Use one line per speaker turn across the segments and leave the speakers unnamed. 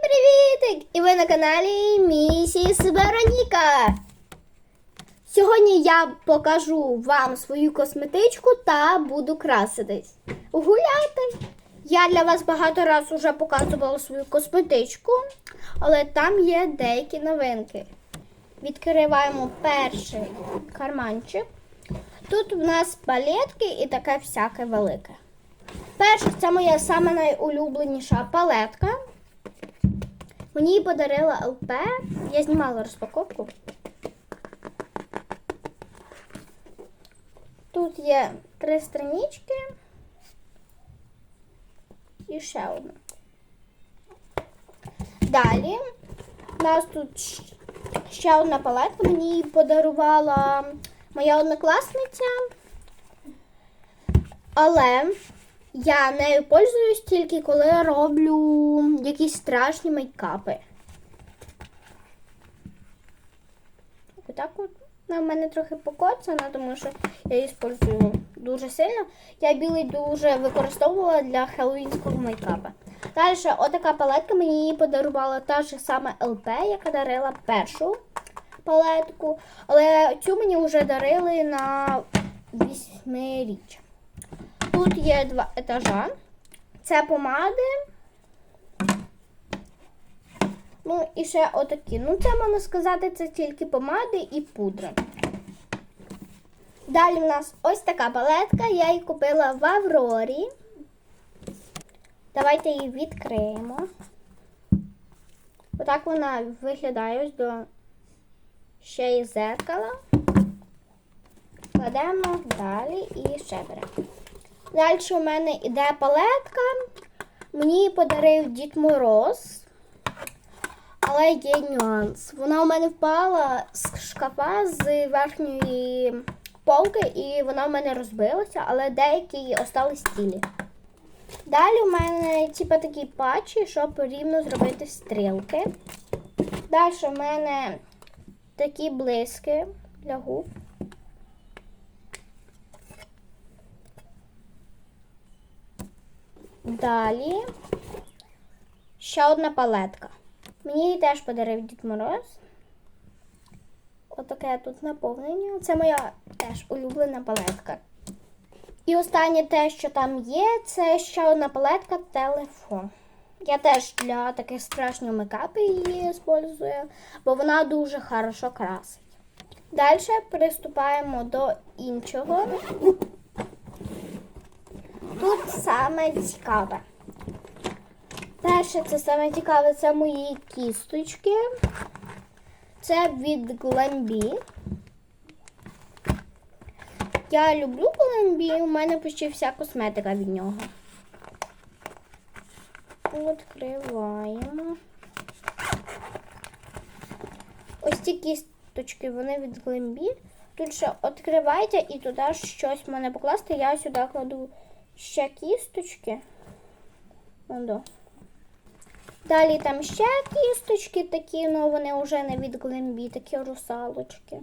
Привітик! І ви на каналі Місіс Вероніка. Сьогодні я покажу вам свою косметичку та буду краситись. Гуляти. Я для вас багато разів вже показувала свою косметичку, але там є деякі новинки. Відкриваємо перший карманчик. Тут у нас палетки і таке всяке велике. Перше, це моя найулюбленіша палетка. Мені її подарила ЛП. Я знімала розпаковку. Тут є три странички і ще одна. Далі у нас тут ще одна палетка. Мені її подарувала моя однокласниця. Але я нею пользуюсь тільки коли роблю якісь страшні мейкапи. Отак от вона в мене трохи покоцана, тому що я її використовую дуже сильно. Я білий дуже використовувала для хеллоуінського мейкапа. Далі, отака палетка мені її подарувала та ж саме ЛП, яка дарила першу палетку. Але цю мені вже дарили на вісьмиріччя. Тут є два етажа. Це помади. Ну, і ще отакі. Ну, це можна сказати, це тільки помади і пудра. Далі в нас ось така палетка. Я її купила в Аврорі. Давайте її відкриємо. Отак вона виглядає ось до ще й зеркала. Кладемо далі і ще беремо. Далі у мене йде палетка. Мені її подарив Дід Мороз. Але є нюанс. Вона у мене впала з шкафа з верхньої полки, і вона у мене розбилася, але деякі остались цілі. Далі у мене типу, такі патчі, щоб рівно зробити стрілки. Далі у мене такі блиски для губ. Далі ще одна палетка. Мені її теж подарив Дід Мороз. Отаке тут наповнення. Це моя теж улюблена палетка. І останнє те, що там є, це ще одна палетка телефон. Я теж для таких страшних мекапів її використовую, бо вона дуже хорошо красить. Далі приступаємо до іншого. Тут саме цікаве. Перше, це саме цікаве, це мої кісточки. Це від Glambi. Я люблю Glambi, у мене почти вся косметика від нього. Відкриваємо. Ось ці кісточки, вони від Glambi. Тут ще відкривайте і туди щось в мене покласти. Я сюди кладу ще кісточки. Ондо. Далі там ще кісточки такі, ну вони вже не від глимбі, такі русалочки.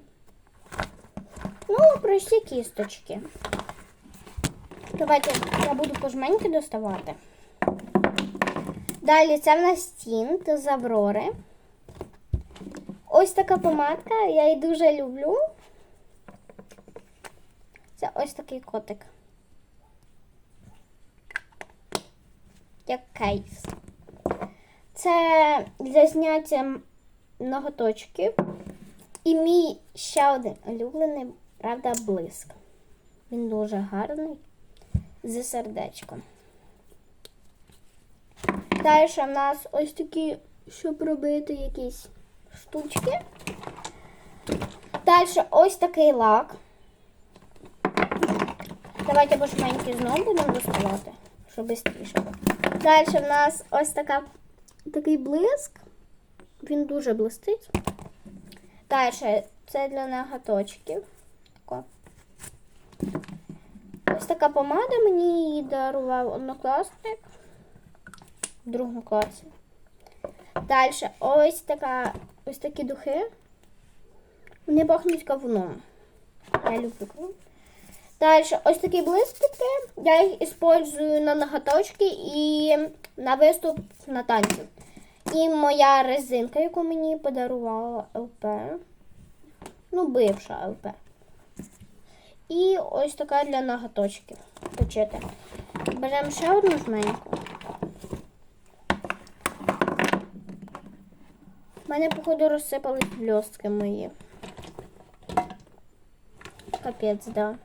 Ну, прості кісточки. Давайте я буду пожменьки доставати. Далі це в нас тінт з Аврори. Ось така помадка, я її дуже люблю. Це ось такий котик. Як кейс. Це для зняття ноготочків. І мій ще один улюблений, правда, блиск. Він дуже гарний зі сердечком. Далі в нас ось такі, щоб робити якісь штучки. Далі ось такий лак. Давайте бошменьки знову будемо доставати, щоб швидше. Далі в нас ось така такий блиск. Він дуже блистить. Далі це для ноготочків. Ось така помада мені її дарував однокласник в другому класі. Далі ось така, ось такі духи. Вони пахнуть кавуном. Я люблю кавун. Далі ось такі блискітки. Я їх використовую на ноготочки і на виступ на танці. І моя резинка, яку мені подарувала ЛП. Ну, бивша ЛП. І ось така для ноготочків. Точити. Беремо ще одну жменьку. У мене, походу, розсипались блістки мої. Капець, да.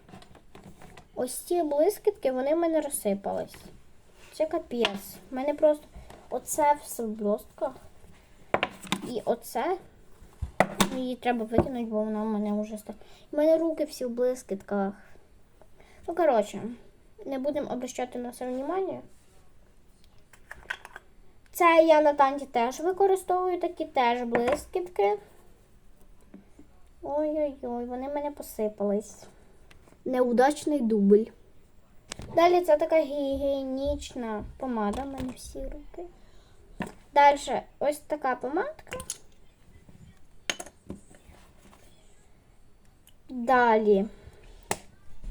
Ось ці блискітки, вони в мене розсипались. Це капець. У мене просто оце все в блістках. І оце. Її треба викинути, бо вона в мене вже стала. У мене руки всі в блискітках. Ну, коротше, не будемо обращати на це внимання. Це я на танці теж використовую такі теж блискітки. Ой-ой-ой, вони в мене посипались. Неудачний дубль. Далі це така гігієнічна помада, в мене всі руки. Далі ось така помадка. Далі.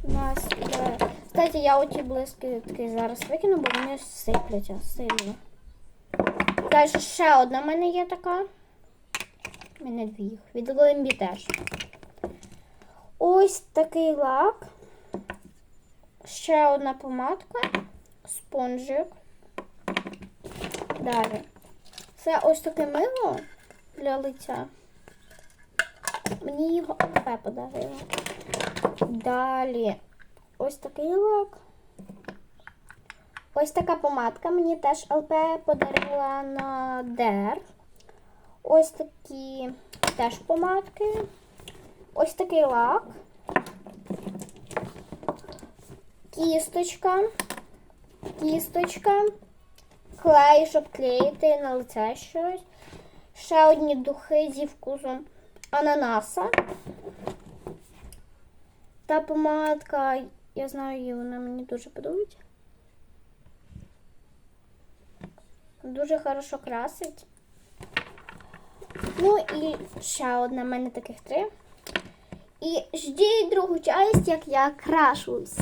У нас є. Кстати, я оті блискітки зараз викину, бо вони сипляться сильно. Далі ще одна в мене є така. У мене дві. Від Глембі теж. Ось такий лак. Ще одна помадка. Спонжик. Далі. Це ось таке мило для лиця. Мені його АП подарила. Далі. Ось такий лак. Ось така помадка мені теж ЛП подарила на ДЕР. Ось такі теж помадки. Ось такий лак. Кісточка. Кісточка. Клей, щоб клеїти на лице щось. Ще одні духи зі вкусом ананаса. Та помадка, я знаю її, вона мені дуже подобається. Дуже хорошо красить. Ну і ще одна в мене таких три. І ждіть другу часть, як я крашусь.